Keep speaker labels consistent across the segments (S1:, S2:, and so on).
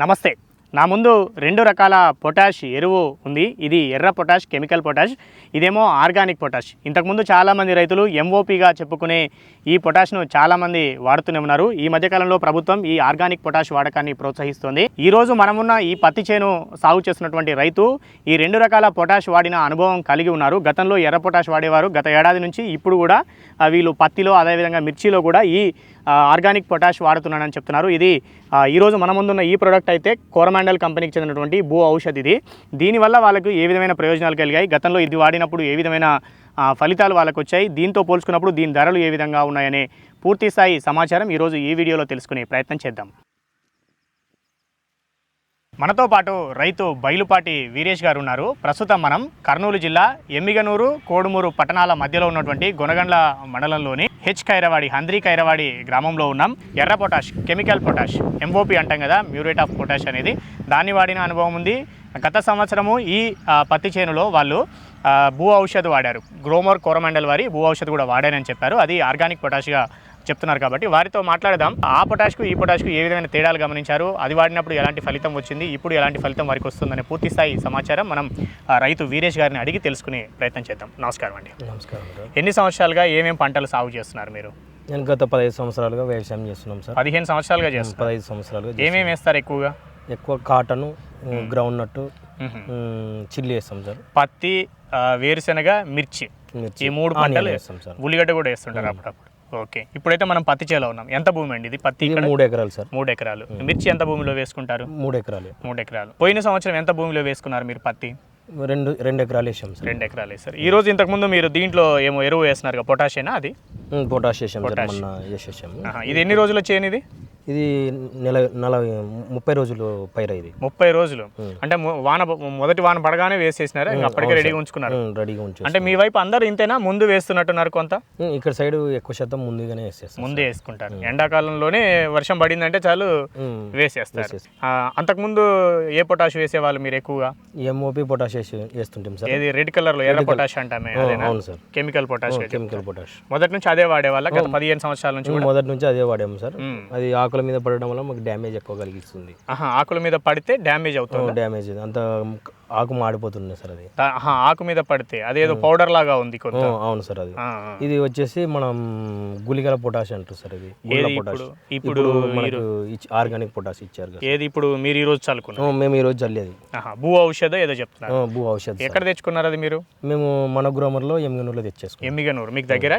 S1: నమస్తే. నా ముందు రెండు రకాల పొటాష్ ఎరువు ఉంది. ఇది ఎర్ర పొటాష్ కెమికల్ పొటాష్. ఇదేమో ఆర్గానిక్ పొటాష్. ఇంతకుముందు చాలామంది రైతులు ఎంఓపిగా చెప్పుకునే ఈ పొటాష్ను చాలామంది వాడుతూనే ఉన్నారు. ఈ మధ్యకాలంలో ప్రభుత్వం ఈ ఆర్గానిక్ పొటాష్ వాడకాన్ని ప్రోత్సహిస్తోంది. ఈరోజు మనమున్న ఈ పత్తి చేను సాగు చేస్తున్నటువంటి రైతు ఈ రెండు రకాల పొటాష్ వాడిన అనుభవం కలిగి ఉన్నారు. గతంలో ఎర్ర పొటాష్ వాడేవారు. గత ఏడాది నుంచి ఇప్పుడు కూడా వీళ్ళు పత్తిలో అదేవిధంగా మిర్చిలో కూడా ఈ ఆర్గానిక్ పొటాష్ వాడుతున్నానని చెప్తున్నారు. ఇది ఈరోజు మన ముందున్న ఈ ప్రోడక్ట్ అయితే కోరమాండల్ కంపెనీకి చెందినటువంటి భూ ఔషధ ఇది. దీనివల్ల వాళ్ళకు ఏ విధమైన ప్రయోజనాలు కలిగాయి? గతంలో ఇది వాడినప్పుడు ఏ విధమైన ఫలితాలు వాళ్ళకు వచ్చాయి? దీంతో పోల్చుకున్నప్పుడు దీని ధరలు ఏ విధంగా ఉన్నాయనే పూర్తి స్థాయి సమాచారం ఈరోజు ఈ వీడియోలో తెలుసుకునే ప్రయత్నం చేద్దాం. మనతో పాటు రైతు బయలుపాటి వీరేష్ గారు ఉన్నారు. ప్రస్తుతం మనం కర్నూలు జిల్లా ఎమ్మిగనూరు కోడుమూరు పట్టణాల మధ్యలో ఉన్నటువంటి గొనగండ్ల మండలంలోని హెచ్ కైరవాడి హంద్రీ కైరవాడి గ్రామంలో ఉన్నాం. ఎర్ర పొటాష్ కెమికల్ పొటాష్ ఎంఓపి అంటాం కదా మ్యూరేట్ ఆఫ్ పొటాష్ అనేది. దాన్ని వాడిన అనుభవం ఉంది. గత సంవత్సరము ఈ పత్తి చేనులో వాళ్ళు భూ ఔషధ వాడారు. గ్రోమోర్ కోరమండల్ వారి భూ ఔషధ కూడా వాడానని చెప్పారు. అది ఆర్గానిక్ పొటాష్గా చెప్తున్నారు కాబట్టి వారితో మాట్లాడదాం. ఆ పొటాష్కు ఈ పొటాష్కు ఏ విధమైన తేడాలు గమనించారు? అది వాడినప్పుడు ఎలాంటి ఫలితం వచ్చింది? ఇప్పుడు ఎలాంటి ఫలితం వారికి వస్తుందనే పూర్తి స్థాయి సమాచారం మనం రైతు వీరేష్ గారిని అడిగి తెలుసుకునే ప్రయత్నం చేద్దాం. నమస్కారం అండి.
S2: నమస్కారం
S1: ఎన్ని సంవత్సరాలుగా ఏమేమి పంటలు సాగు చేస్తున్నారు మీరు?
S2: నేను గత పదహైదు సంవత్సరాలుగా వ్యవసాయం చేస్తున్నాం సార్.
S1: పదిహేను సంవత్సరాలుగా చేస్తున్నారు.
S2: పదహైదు సంవత్సరాలుగా.
S1: ఏమేమి వేస్తారు ఎక్కువగా?
S2: ఎక్కువ కాటను గ్రౌండ్ నట్టు చిల్లి వేస్తాం సార్.
S1: పత్తి వేరుశెనగ మిర్చి.
S2: మిర్చి.
S1: ఈ మూడు పంటలు
S2: వేస్తాం సార్.
S1: ఉల్లిగడ్డ కూడా వేస్తుంటారు అప్పుడప్పుడు. ఓకే. ఇప్పుడైతే మనం పత్తి చేలో ఉన్నాం. ఎంత భూమి అండి ఇది? పత్తి
S2: మూడు ఎకరాలు సార్.
S1: మూడు ఎకరాలు. మిర్చి ఎంత భూమిలో వేసుకుంటారు?
S2: మూడు ఎకరాలు.
S1: మూడు ఎకరాలు. పోయిన సంవత్సరం ఎంత భూమిలో వేసుకున్నారు మీరు పత్తి?
S2: రెండు రెండు ఎకరాలు వేసాం సార్.
S1: రెండు ఎకరాలు వేస్తారు ఈ రోజు ఇంతకుముందు మీరు దీంట్లో ఏమో ఎరువు వేస్తున్నారు పొటాషియనా అది?
S2: మ్, పొటాష్ వేసాం సార్ మొన్న వేసేసాము.
S1: ఆహా, ఇది ఎన్ని రోజుల చేయని ఇది
S2: ఇది నెల నలభై ముప్పై రోజులు పైర ఇది.
S1: ముప్పై రోజులు. అంటే వాన మొదటి వాన పడగానే వేసేసినారు. అప్పటికే రెడీగా ఉంచుకున్నారు.
S2: రెడీగా ఉంచే
S1: అంటే మీ వైపు అందరు ఇంతేనా? ముందు వేస్తున్నట్టున్నారు కొంత?
S2: ఇక్కడ సైడ్ ఎక్కువ శాతం ముందుగానే వేసేస్తాం
S1: ముందే వేసుకుంటారు. ఎండాకాలంలోనే వర్షం పడిందంటే చాలు వేసేస్తారు. అంతకుముందు ఏ పొటాష్ వేసేవాళ్ళు మీరు ఎక్కువగా?
S2: ఎంఓపి పొటాష్ వేసి వేస్తుంటాం సార్.
S1: ఏది రెడ్ కలర్లో ఎర్ర పొటాష్ అంటామే
S2: అవును sir.
S1: Chemical potash
S2: chemical potash.
S1: మొదటి నుంచి అదే వాడేవాళ్ళ గత పదిహేను సంవత్సరాల నుంచి
S2: మొదటి నుంచి అదే వాడాము సార్. అది ఆకుల మీద పడడం వల్ల మాకు డ్యామేజ్ ఎక్కువ కలిగిస్తుంది.
S1: ఆహా, ఆకుల మీద పడితే డ్యామేజ్ అవుతుంది?
S2: డ్యామేజ్ అంత ఆకు మాడిపోతుంది సార్ అది.
S1: ఆకు మీద పడితే అదేదో పౌడర్ లాగా ఉంది
S2: అవును సార్ అది. ఇది వచ్చేసి మనం గుళికల పొటాష్ అంటారు సార్ ఇది.
S1: ఇప్పుడు?
S2: మనకు ఆర్గానిక్ పొటాష్ ఇచ్చారు
S1: ఏది ఇప్పుడు మీరు ఈ రోజు చల్లుకున్నారు?
S2: ఆ, మేము ఈరోజు జల్లేది
S1: ఆహా, భూ ఔషధం ఏదో చెప్తున్నారు.
S2: భూ ఔషధ్
S1: ఎక్కడ తెచ్చుకున్నారు అది మీరు?
S2: మేము మన గ్రోమర్లో ఎమ్మిగనూరులో తెచ్చేసుకున్నాం.
S1: ఎమ్మిగనూరు. మీకు దగ్గర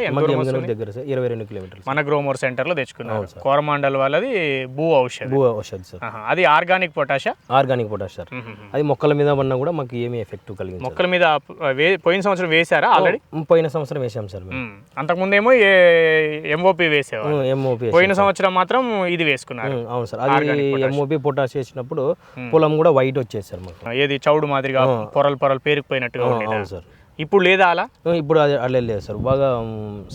S2: దగ్గర సార్ ఇరవై రెండు కిలోమీటర్లు
S1: మన గ్రోమోర్ సెంటర్లో తెచ్చుకున్నారు కోరమాండల్ వాళ్ళది భూ ఔషధం.
S2: భూ ఔషధ్ సార్.
S1: అది ఆర్గానిక్ పొటాషా?
S2: Organic potash sir. అది మొక్కల మీద పడినా కూడా మాకు ఏమీ ఎఫెక్ట్ కలిగింది
S1: మొక్కల మీద పోయిన సంవత్సరం వేసారా ఆల్రెడీ?
S2: పోయిన సంవత్సరం వేసాం సార్
S1: అంతకుముందేమో ఎంఓపి వేసేవారు
S2: ఎంఓపి
S1: పోయిన సంవత్సరం మాత్రం ఇది వేసుకున్నారు.
S2: అవును సార్. అది ఎంఓపి పొటాష్ వేసినప్పుడు పొలం కూడా వైట్ వచ్చేది సార్ మాకు.
S1: ఏది చౌడు మాదిరిగా పొరలు పొరలు పేరుకుపోయినట్టుగా ఉండేదా?
S2: అవును సార్.
S1: ఇప్పుడు లేదా అలా?
S2: ఇప్పుడు అది అలా లేదు సార్. బాగా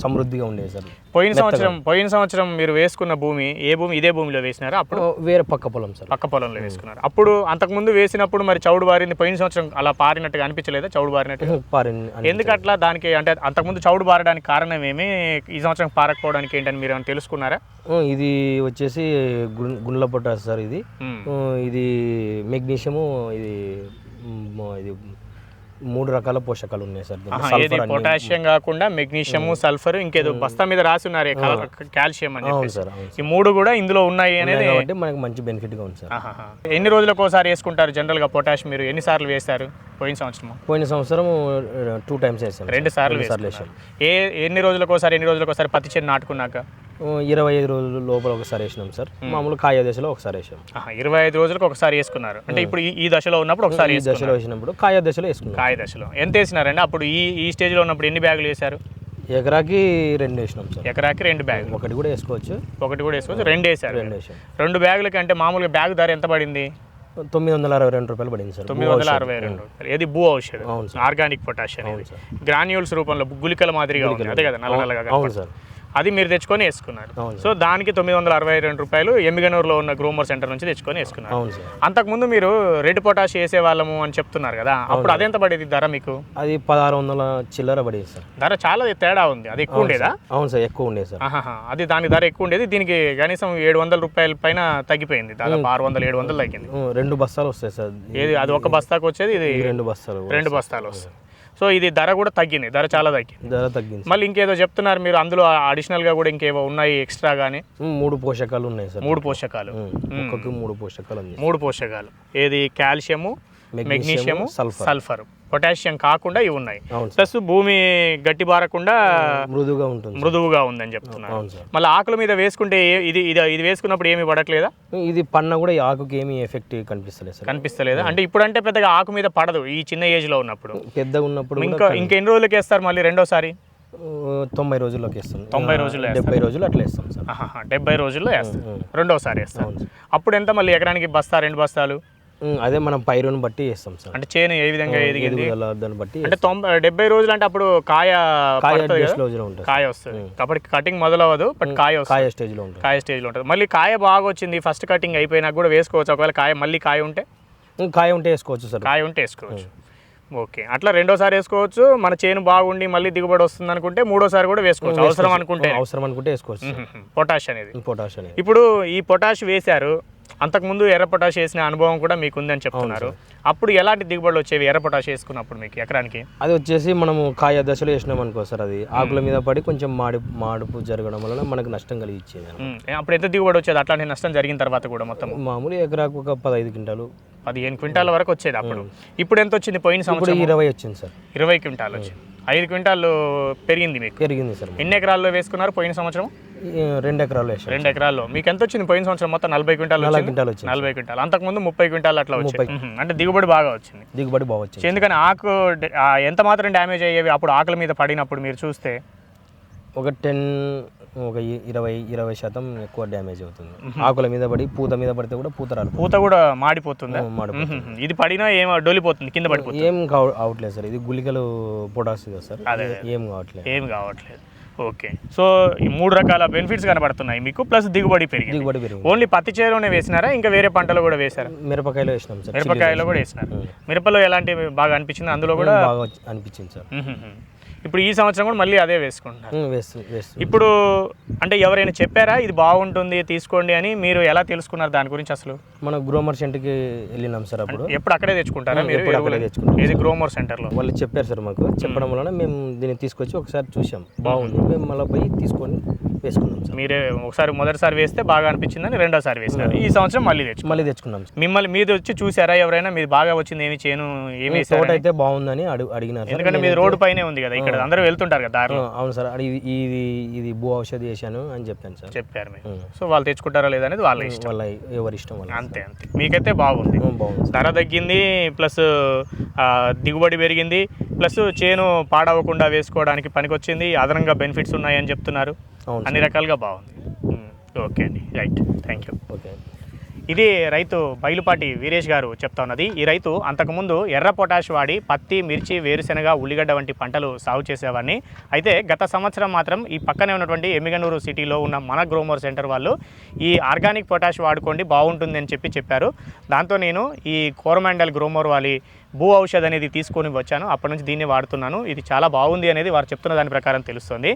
S2: సమృద్ధిగా ఉండేది సార్.
S1: పోయిన సంవత్సరం పోయిన సంవత్సరం మీరు వేసుకున్న భూమి ఏ భూమి ఇదే భూమిలో వేసినారా అప్పుడు?
S2: వేరే పక్క పొలం సార్.
S1: పక్క పొలంలో వేసుకున్నారు? అప్పుడు అంతకుముందు వేసినప్పుడు మరి చౌడు బారింది పోయిన సంవత్సరం అలా పారినట్టుగా అనిపించలేదా? చౌడు బారినట్టుగా?
S2: పారిన్ అని
S1: ఎందుకు అట్లా దానికి అంటే అంతకుముందు చౌడు బారడానికి కారణం ఏమి? ఈ సంవత్సరం పారకపోవడానికి ఏంటని మీరు ఏమైనా తెలుసుకున్నారా?
S2: ఇది వచ్చేసి గుండ్ల పొటాష్ సార్ ఇది. ఇది మెగ్నీషియము ఇది ఇది మూడు రకాల పోషకాలు ఉన్నాయి సార్
S1: ఏది పొటాషియం కాకుండా మెగ్నీషియం సల్ఫర్ ఇంకేదో బస్తా మీద రాసి ఉన్నారు కాల్షియం అని
S2: సార్
S1: ఈ మూడు కూడా ఇందులో ఉన్నాయి అనేది
S2: కాబట్టి మనకి మంచి బెనిఫిట్గా ఉంది సార్.
S1: ఎన్ని రోజులకు ఒకసారి వేసుకుంటారు జనరల్గా పొటాష్ మీరు? ఎన్ని సార్లు వేస్తారు పోయిన సంవత్సరం
S2: పోయిన సంవత్సరం టూ టైమ్స్ వేసాం
S1: రెండు
S2: సార్.
S1: సార్లు.
S2: వేసాం
S1: ఏ ఎన్ని రోజులకు ఒకసారి ఎన్ని రోజులకు ఒకసారి పత్తి చెట్టు నాటుకున్నాక?
S2: ఇరవై ఐదు రోజుల లోపల ఒకసారి వేసినాం సార్. మామూలు కాయ దశలో ఒకసారి వేసాం.
S1: ఇరవై ఐదు రోజులకు ఒకసారి వేసుకున్నారు. అంటే ఇప్పుడు ఈ- దశలో ఉన్నప్పుడు ఒకసారి
S2: ఈ. దశలో వేసినప్పుడు కాయ దశలో వేసుకున్నాం.
S1: కాయ దశలో. ఎంత వేసినారండి? అప్పుడు ఈ ఈ స్టేజ్లో ఉన్నప్పుడు ఎన్ని బ్యాగులు వేశారు?
S2: ఎకరాకి రెండు వేసినాం సార్.
S1: ఎకరాకి రెండు బ్యాగులు.
S2: ఒకటి కూడా వేసుకోవచ్చు.
S1: ఒకటి కూడా వేసుకోవచ్చు. రెండు వేశారు.
S2: రెండు వేసాం.
S1: రెండు బ్యాగులకి అంటే మామూలుగా బ్యాగ్ ధర ఎంత పడింది?
S2: తొమ్మిది వందల అరవై రెండు రూపాయలు పడింది సార్.
S1: తొమ్మిది వందల అరవై రెండు రూపాయలు. ఏది? భూ ఔషధం.
S2: అవును సార్.
S1: ఆర్గానిక్ పొటాష్ అనేది
S2: సార్.
S1: గ్రాన్యూల్స్ రూపంలో గుళికల మాదిరిగా అదే కదా నల్ల నల్లగా
S2: అవును సార్.
S1: అది మీరు తెచ్చుకొని వేసుకున్నారు. సో దానికి తొమ్మిది వందల అరవై రెండు రూపాయలు ఎమ్మిగనూరులో ఉన్న గ్రోమర్ సెంటర్ నుంచి తెచ్చుకొని వేసుకున్నారు.
S2: అవును సార్.
S1: అంతకుముందు మీరు రెడ్ పొటాష్ వేసే వాళ్ళము అని చెప్తున్నారు కదా అప్పుడు అదెంత పడేది ధర మీకు?
S2: అది పదహారు వందల చిల్లర పడేది సార్.
S1: ధర చాలా తేడా ఉంది అది ఎక్కువ ఉండేదా?
S2: అవును సార్ ఎక్కువ ఉండేది సార్.
S1: అది దాని ధర ఎక్కువ ఉండేది దీనికి కనీసం ఏడు వందల రూపాయల పైన తగ్గిపోయింది దాదాపు ఆరు వందలు ఏడు వందలు తగ్గింది.
S2: రెండు బస్తాలు వస్తాయి సార్.
S1: ఏది అది ఒక బస్తాకు వచ్చేది ఇది
S2: రెండు బస్తాలు
S1: రెండు బస్తాలు వస్తాయి. సో ఇది ధర కూడా తగ్గింది. ధర చాలా తగ్గింది.
S2: ధర తగ్గింది.
S1: మళ్ళీ ఇంకేదో చెప్తున్నారు మీరు అందులో అడిషనల్గా కూడా ఇంకేవో ఉన్నాయి ఎక్స్ట్రా
S2: ఉం, మూడు పోషకాలు ఉన్నాయి సార్.
S1: మూడు పోషకాలు.
S2: మూడు పోషకాలు
S1: మూడు పోషకాలు. ఏది calcium magnesium
S2: sulphur.
S1: Sulphur. Potassium కాకుండా ఇవి ఉన్నాయి. ప్లస్ భూమి గట్టి బారకుండా
S2: మృదుగా ఉంటుంది.
S1: మృదువుగా ఉందని చెప్తున్నారు.
S2: సార్.
S1: మళ్ళీ ఆకుల మీద వేసుకుంటే ఇది ఇది ఇది వేసుకున్నప్పుడు ఏమి పడట్లేదా?
S2: ఇది పన్న కూడా ఈ ఆకుకి ఏమీ ఎఫెక్ట్ కనిపిస్తలేదు సార్.
S1: కనిపిస్తలేదా? అంటే ఇప్పుడు అంటే పెద్దగా ఆకు మీద పడదు ఈ చిన్న ఏజ్లో ఉన్నప్పుడు.
S2: పెద్దగా ఉన్నప్పుడు
S1: ఇంకా ఇంకెన్ని రోజులకి వేస్తారు మళ్ళీ రెండోసారి?
S2: తొంభై రోజుల్లోకి వేస్తాం.
S1: తొంభై రోజుల్లో
S2: డెబ్బై రోజులు అట్లా వేస్తాం సార్.
S1: డెబ్బై రోజుల్లో వేస్తారు.
S2: ఉం.
S1: రెండోసారి
S2: సార్.
S1: అప్పుడు ఎంత మళ్ళీ ఎకరానికి బస్తా రెండు బస్తాలు?
S2: అదే మనం పైరుని బట్టి వేస్తాం సార్.
S1: అంటే చేను ఏ విధంగా ఎదిగింది?
S2: దాన్ని బట్టి
S1: అంటే తొంభై డెబ్బై రోజులు అంటే అప్పుడు కాయ
S2: కాయ స్టేజ్లో ఉంటుంది
S1: కాయ వస్తుంది. కాబట్టి కటింగ్ మొదలవ్వదు బట్ కాయ
S2: కాయ స్టేజ్లో ఉంటుంది.
S1: కాయ స్టేజ్లో ఉంటుంది. మళ్ళీ కాయ బాగా వచ్చింది ఫస్ట్ కటింగ్ అయిపోయినాక కూడా వేసుకోవచ్చు. ఒకవేళ కాయ మళ్ళీ కాయ ఉంటే?
S2: కాయ ఉంటే వేసుకోవచ్చు సార్.
S1: కాయ ఉంటే వేసుకోవచ్చు. ఓకే. అట్లా రెండోసారి వేసుకోవచ్చు. మన చేను బాగుండి మళ్ళీ దిగుబడి వస్తుంది అనుకుంటే మూడోసారి కూడా వేసుకోవచ్చు. అవసరం అనుకుంటే.
S2: అవసరం అనుకుంటే వేసుకోవచ్చు.
S1: పొటాష్ అనేది.
S2: పొటాష్ అనేది.
S1: ఇప్పుడు ఈ పొటాష్ వేశారు. అంతకుముందు ఎర్ర పొటాష్ వేసిన అనుభవం కూడా మీకు ఉందని చెప్తున్నారు. అప్పుడు ఎలాంటి దిగుబడులు వచ్చేవి ఎర్ర పొటాష్ వేసుకున్నప్పుడు మీకు ఎకరానికి?
S2: అది వచ్చేసి మనము కాయ దశలో వేసినాం అనుకో సార్ అది. ఆకుల మీద పడి కొంచెం మాడి మాడుపు జరగడం వలన మనకు నష్టం కలిగించేది
S1: అప్పుడు ఎంత దిగుబడి వచ్చేది? అట్లాంటి నష్టం జరిగిన తర్వాత కూడా మొత్తం?
S2: మామూలు ఎకరాకు ఒక పదహైదు క్వింటాలు.
S1: పదిహేను క్వింటాల వరకు వచ్చేది అప్పుడు. ఇప్పుడు ఎంత వచ్చింది పోయిన సంవత్సరం?
S2: ఇరవై వచ్చింది సార్.
S1: ఇరవై క్వింటాలు వచ్చింది ఐదు క్వింటాలు పెరిగింది మీకు?
S2: పెరిగింది సార్.
S1: ఎన్ని ఎకరాల్లో వేసుకున్నారు పోయిన సంవత్సరం?
S2: రెండు ఎకరాలు వేసాం.
S1: రెండు ఎకరాల్లో. మీకు ఎంత వచ్చింది? పోయిన సంవత్సరం మొత్తం నలభై క్వింటాలు
S2: నలభై
S1: వచ్చింది.
S2: క్వింటాలు వచ్చింది.
S1: నలభై క్వింటాలు. అంతకుముందు ముప్పై క్వింటాలు అట్లా వచ్చాయి మ్మ్. అంటే దిగుబడి బాగా వచ్చింది.
S2: దిగుబడి బాగా వచ్చింది.
S1: ఎందుకని ఆకు ఎంత మాత్రం డ్యామేజ్ అయ్యేవి అప్పుడు ఆకుల మీద పడినప్పుడు మీరు చూస్తే?
S2: ఒక టెన్ ఒక ఇరవై ఇరవై శాతం ఎక్కువ డ్యామేజ్ అవుతుంది. ఆకుల మీద పడి పూత మీద పడితే కూడా పూత రాలి
S1: పూత కూడా మాడిపోతుందా. ఇది పడినా ఏమో డొలిపోతుంది? కింద పడిపోతుంది.
S2: ఏం కావ అవట్లేదు సార్. ఇది గుళికలు పొటాస్ కదా సార్. ఏం కావట్లేదు.
S1: ఏం కావట్లేదు. ఓకే. సో ఈ మూడు రకాల బెనిఫిట్స్ కనబడుతున్నాయి మీకు ప్లస్ దిగుబడి పెరిగింది.
S2: దిగుబడి పెరిగింది.
S1: ఓన్లీ పత్తి చేలోనే వేసినారా? ఇంకా వేరే పంటలు కూడా వేసారా
S2: మిరపకాయలు వేసినాం సార్
S1: మిరపకాయలో కూడా వేసినారు. మిరపలో ఎలాంటి బాగా అనిపించింది? అందులో కూడా
S2: బాగా అనిపించింది సార్.
S1: ఇప్పుడు ఈ సంవత్సరం కూడా మళ్ళీ అదే వేసుకుంటున్నారు. ఇప్పుడు అంటే ఎవరైనా చెప్పారా ఇది బాగుంటుంది తీసుకోండి అని మీరు ఎలా తెలుసుకున్నారు దాని గురించి అసలు?
S2: మన గ్రోమర్ సెంటర్కి వెళ్ళినాం సార్ అప్పుడు.
S1: ఎప్పుడు అక్కడే తెచ్చుకుంటారా మీరు? ఏది గ్రోమోర్ సెంటర్లో?
S2: వాళ్ళు చెప్పారు సార్ మాకు. చెప్పడం వలన మేము దీన్ని తీసుకొచ్చి ఒకసారి చూసాం బాగుంది. మేము మళ్ళీ పోయి తీసుకొని వేసుకున్నాం సార్.
S1: మీరే ఒకసారి మొదటిసారి వేస్తే బాగా అనిపించిందని రెండోసారి వేసినారు. ఈ సంవత్సరం మళ్ళీ తెచ్చు
S2: మళ్ళీ తెచ్చుకున్నాం
S1: మిమ్మల్ని మీద వచ్చి చూసారా ఎవరైనా? మీది బాగా వచ్చింది ఏమి చేయను ఏమి
S2: తోట అయితే బాగుందని అడుగు అడిగినారు
S1: ఎందుకంటే మీది రోడ్డు పైనే ఉంది కదా ఇక్కడ అందరూ వెళ్తుంటారు కదా దారిలో.
S2: అవును సార్. అది ఇది ఇది భూ ఔషధి వేసాను అని చెప్పాను సార్.
S1: చెప్పారు మీరు. సో వాళ్ళు తెచ్చుకుంటారా లేదనేది వాళ్ళ ఇష్టం.
S2: వాళ్ళ ఎవరి ఇష్టం వాళ్ళ
S1: అంతే అంతే. మీకైతే బాగుంది.
S2: బాగుంది
S1: ధర తగ్గింది ప్లస్ దిగుబడి పెరిగింది ప్లస్ చేను పాడవకుండా వేసుకోవడానికి పనికొచ్చింది అదనంగా బెనిఫిట్స్ ఉన్నాయని చెప్తున్నారు. అన్ని రకాలుగా బాగుంది. ఓకే అండి. రైట్. థ్యాంక్ యూ
S2: ఓకే
S1: ఇది రైతు బయలుపాటి వీరేష్ గారు చెప్తా ఉన్నది. ఈ రైతు అంతకుముందు ఎర్ర పొటాష్ వాడి పత్తి మిర్చి వేరుశెనగ ఉల్లిగడ్డ వంటి పంటలు సాగు చేసేవాడిని. అయితే గత సంవత్సరం మాత్రం ఈ పక్కనే ఉన్నటువంటి ఎమ్మిగనూరు సిటీలో ఉన్న మన గ్రోమర్ సెంటర్ వాళ్ళు ఈ ఆర్గానిక్ పొటాష్ వాడుకోండి బాగుంటుంది అని చెప్పి చెప్పారు. దాంతో నేను ఈ కోరమాండల్ గ్రోమర్ వాలి భూ ఔషధ అనేది తీసుకొని వచ్చాను. అప్పటి నుంచి దీన్ని వాడుతున్నాను. ఇది చాలా బాగుంది అనేది వారు చెప్తున్న దాని ప్రకారం తెలుస్తుంది.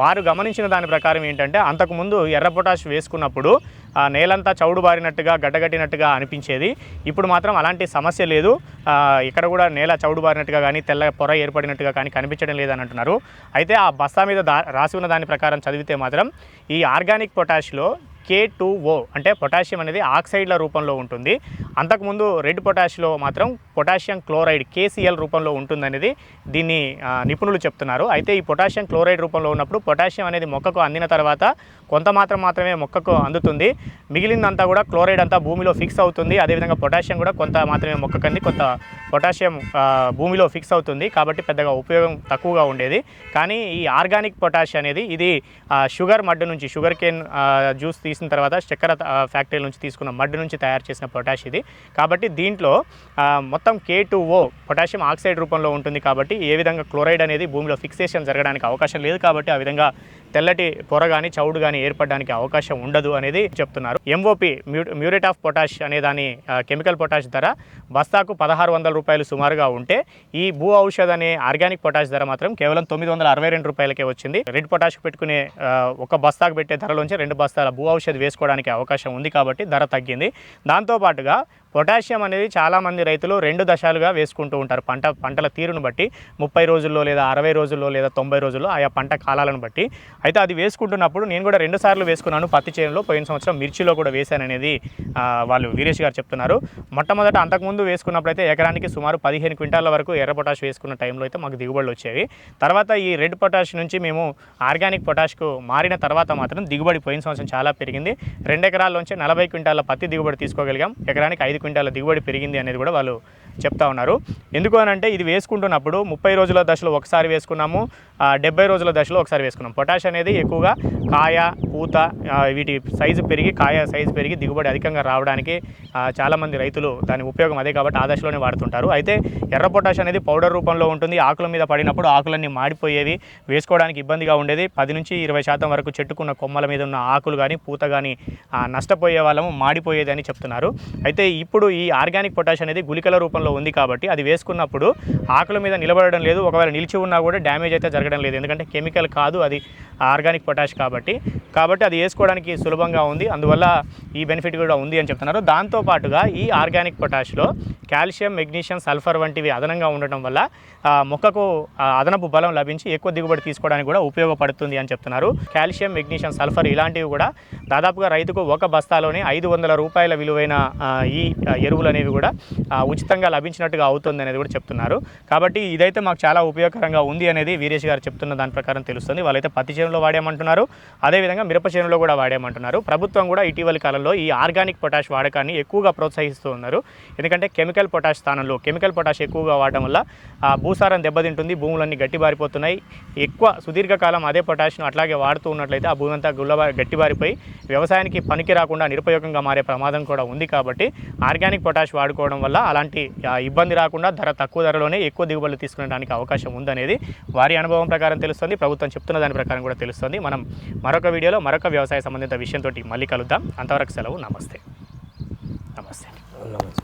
S1: వారు గమనించిన దాని ప్రకారం ఏంటంటే అంతకుముందు ఎర్ర పొటాష్ వేసుకున్నప్పుడు ఆ నేలంతా చౌడుబారినట్టుగా గడ్డగట్టినట్టుగా అనిపించేది. ఇప్పుడు మాత్రం అలాంటి సమస్య లేదు. ఇక్కడ కూడా నేల చౌడుబారినట్టుగా కానీ తెల్ల పొర ఏర్పడినట్టుగా కానీ కనిపించడం లేదని అంటున్నారు అయితే ఆ బస్తా మీద దా రాసి ఉన్న దాని ప్రకారం చదివితే మాత్రం ఈ ఆర్గానిక్ పొటాష్లో కే టూ ఓ అంటే పొటాషియం అనేది ఆక్సైడ్ల రూపంలో ఉంటుంది. అంతకుముందు రెడ్ పొటాష్లో మాత్రం పొటాషియం క్లోరైడ్ కేసీఎల్ రూపంలో ఉంటుందనేది దీన్ని నిపుణులు చెప్తున్నారు. అయితే ఈ పొటాషియం క్లోరైడ్ రూపంలో ఉన్నప్పుడు పొటాషియం అనేది మొక్కకు అందిన తర్వాత కొంత మాత్రం మాత్రమే మొక్కకు అందుతుంది. మిగిలిందంతా కూడా క్లోరైడ్ అంతా భూమిలో ఫిక్స్ అవుతుంది. అదేవిధంగా పొటాషియం కూడా కొంత మాత్రమే మొక్కకు అంది కొంత పొటాషియం భూమిలో ఫిక్స్ అవుతుంది. కాబట్టి పెద్దగా ఉపయోగం తక్కువగా ఉండేది. కానీ ఈ ఆర్గానిక్ పొటాష్ అనేది ఇది షుగర్ మడ్డు నుంచి షుగర్ కేన్ జ్యూస్ తీసిన తర్వాత చక్కెర ఫ్యాక్టరీ నుంచి తీసుకున్న మడ్డు నుంచి తయారు చేసిన పొటాష్ ఇది. కాబట్టి దీంట్లో మొత్తం K two O potassium oxide రూపంలో ఉంటుంది కాబట్టి ఏ విధంగా క్లోరైడ్ అనేది భూమిలో ఫిక్సేషన్ జరగడానికి అవకాశం లేదు. కాబట్టి ఆ విధంగా తెల్లటి పొర కానీ చౌడు కానీ ఏర్పడడానికి అవకాశం ఉండదు అనేది చెప్తున్నారు. ఎంఓపి మ్యూరేట్ ఆఫ్ పొటాష్ అనే దాని కెమికల్ పొటాష్ ధర బస్తాకు పదహారు వందల రూపాయలు సుమారుగా ఉంటే ఈ భూ ఔషధ అనే ఆర్గానిక్ పొటాష్ ధర మాత్రం కేవలం తొమ్మిది వందల అరవై రెండు రూపాయలకే వచ్చింది. రెడ్ పొటాష్ పెట్టుకునే ఒక బస్తాకు పెట్టే ధరలోంచి రెండు బస్తాల భూ ఔషధ వేసుకోవడానికి అవకాశం ఉంది కాబట్టి ధర తగ్గింది. దాంతోపాటుగా పొటాషియం అనేది చాలామంది రైతులు రెండు దశలుగా వేసుకుంటూ ఉంటారు. పంట పంటల తీరును బట్టి ముప్పై రోజుల్లో లేదా అరవై రోజుల్లో లేదా తొంభై రోజుల్లో ఆయా పంట కాలాలను బట్టి. అయితే అది వేసుకుంటున్నప్పుడు నేను కూడా రెండు సార్లు వేసుకున్నాను. పత్తి చేనులో పోయిన సంవత్సరం మిర్చిలో కూడా వేశాననేది వాళ్ళు వీరేష్ గారు చెప్తున్నారు. మొట్టమొదట అంతకుముందు వేసుకున్నప్పుడు అయితే ఎకరానికి సుమారు పదిహేను క్వింటాల వరకు ఎర్ర పొటాష్ వేసుకున్న టైంలో అయితే మాకు దిగుబడులు వచ్చేవి. తర్వాత ఈ రెడ్ పొటాష్ నుంచి మేము ఆర్గానిక్ పొటాష్కు మారిన తర్వాత మాత్రం దిగుబడి పోయిన సంవత్సరం చాలా పెరిగింది. రెండు ఎకరాల్లోంచి నలభై క్వింటాల పత్తి దిగుబడి తీసుకోగలిగాం. ఎకరానికి ఐదు క్వింటాల దిగుబడి పెరిగింది అనేది కూడా వాళ్ళు చెప్తా ఉన్నారు. ఎందుకు అనంటే ఇది వేసుకుంటున్నప్పుడు ముప్పై రోజుల దశలో ఒకసారి వేసుకున్నాము డెబ్బై రోజుల దశలో ఒకసారి వేసుకున్నాం. పొటాష్ అనేది ఎక్కువగా కాయ పూత వీటి సైజు పెరిగి కాయ సైజు పెరిగి దిగుబడి అధికంగా రావడానికి చాలామంది రైతులు దాని ఉపయోగం అదే కాబట్టి ఆ దశలోనే వాడుతుంటారు. అయితే ఎర్ర పొటాష్ అనేది పౌడర్ రూపంలో ఉంటుంది. ఆకుల మీద పడినప్పుడు ఆకులన్నీ మాడిపోయేవి వేసుకోవడానికి ఇబ్బందిగా ఉండేది. పది నుంచి ఇరవై శాతం వరకు చెట్టుకున్న కొమ్మల మీద ఉన్న ఆకులు కానీ పూత కానీ నష్టపోయే వాళ్ళము మాడిపోయేది అని చెప్తున్నారు. అయితే ఇప్పుడు ఈ ఆర్గానిక్ పొటాష్ అనేది గుళికల రూపంలో ఉంది కాబట్టి అది వేసుకున్నప్పుడు ఆకుల మీద నిలబడడం లేదు. ఒకవేళ నిలిచి ఉన్నా కూడా డ్యామేజ్ అయితే జరగడం లేదు. ఎందుకంటే కెమికల్ కాదు అది ఆర్గానిక్ పొటాష్ కాబట్టి. కాబట్టి అది వేసుకోవడానికి సులభంగా ఉంది. అందువల్ల ఈ బెనిఫిట్ కూడా ఉంది అని చెప్తున్నారు. దాంతోపాటుగా ఈ ఆర్గానిక్ పొటాష్లో కాల్షియం మెగ్నీషియం సల్ఫర్ వంటివి అదనంగా ఉండటం వల్ల మొక్కకు అదనపు బలం లభించి ఎక్కువ దిగుబడి తీసుకోవడానికి కూడా ఉపయోగపడుతుంది అని చెప్తున్నారు. కాల్షియం మెగ్నీషియం సల్ఫర్ ఇలాంటివి కూడా దాదాపుగా రైతుకు ఒక బస్తాలోనే ఐదు వందల రూపాయల విలువైన ఈ ఎరువులు అనేవి కూడా ఉచితంగా లభించినట్టుగా అవుతుంది అనేది కూడా చెప్తున్నారు. కాబట్టి ఇదైతే మాకు చాలా ఉపయోగకరంగా ఉంది అనేది వీరేష్ గారు చెప్తున్న దాని ప్రకారం తెలుస్తుంది. వాళ్ళైతే పత్తి చేనులో వాడామంటున్నారు. అదేవిధంగా మిరప చేనులో కూడా వాడేమంటున్నారు. ప్రభుత్వం కూడా ఇటీవలి కాలంలో ఈ ఆర్గానిక్ పొటాష్ వాడకాన్ని ఎక్కువగా ప్రోత్సహిస్తూ ఉన్నారు. ఎందుకంటే కెమికల్ పొటాష్ స్థానంలో కెమికల్ పొటాష్ ఎక్కువగా వాడడం వల్ల భూసారం దెబ్బతింటుంది భూములన్నీ గట్టిబారిపోతున్నాయి. ఎక్కువ సుదీర్ఘకాలం అదే పొటాష్ను అట్లాగే వాడుతూ ఉన్నట్లయితే ఆ భూమి అంతా గుల్లబా గట్టిబారిపోయి వ్యవసాయానికి పనికి రాకుండా నిరుపయోగంగా మారే ప్రమాదం కూడా ఉంది కాబట్టి ఆర్గానిక్ పొటాష్ వాడుకోవడం వల్ల అలాంటి ఇబ్బంది రాకుండా ధర తక్కువ ధరలోనే ఎక్కువ దిగుబడులు తీసుకునేడానికి అవకాశం ఉందనేది వారి అనుభవం ప్రకారం తెలుస్తుంది. ప్రభుత్వం చెప్తున్న దాని ప్రకారం కూడా తెలుస్తుంది. మనం మరొక వీడియోలో మరొక వ్యవసాయ సంబంధిత విషయంతో మళ్ళీ కలుద్దాం. అంతవరకు సెలవు. నమస్తే. నమస్తే.
S2: నమస్తే.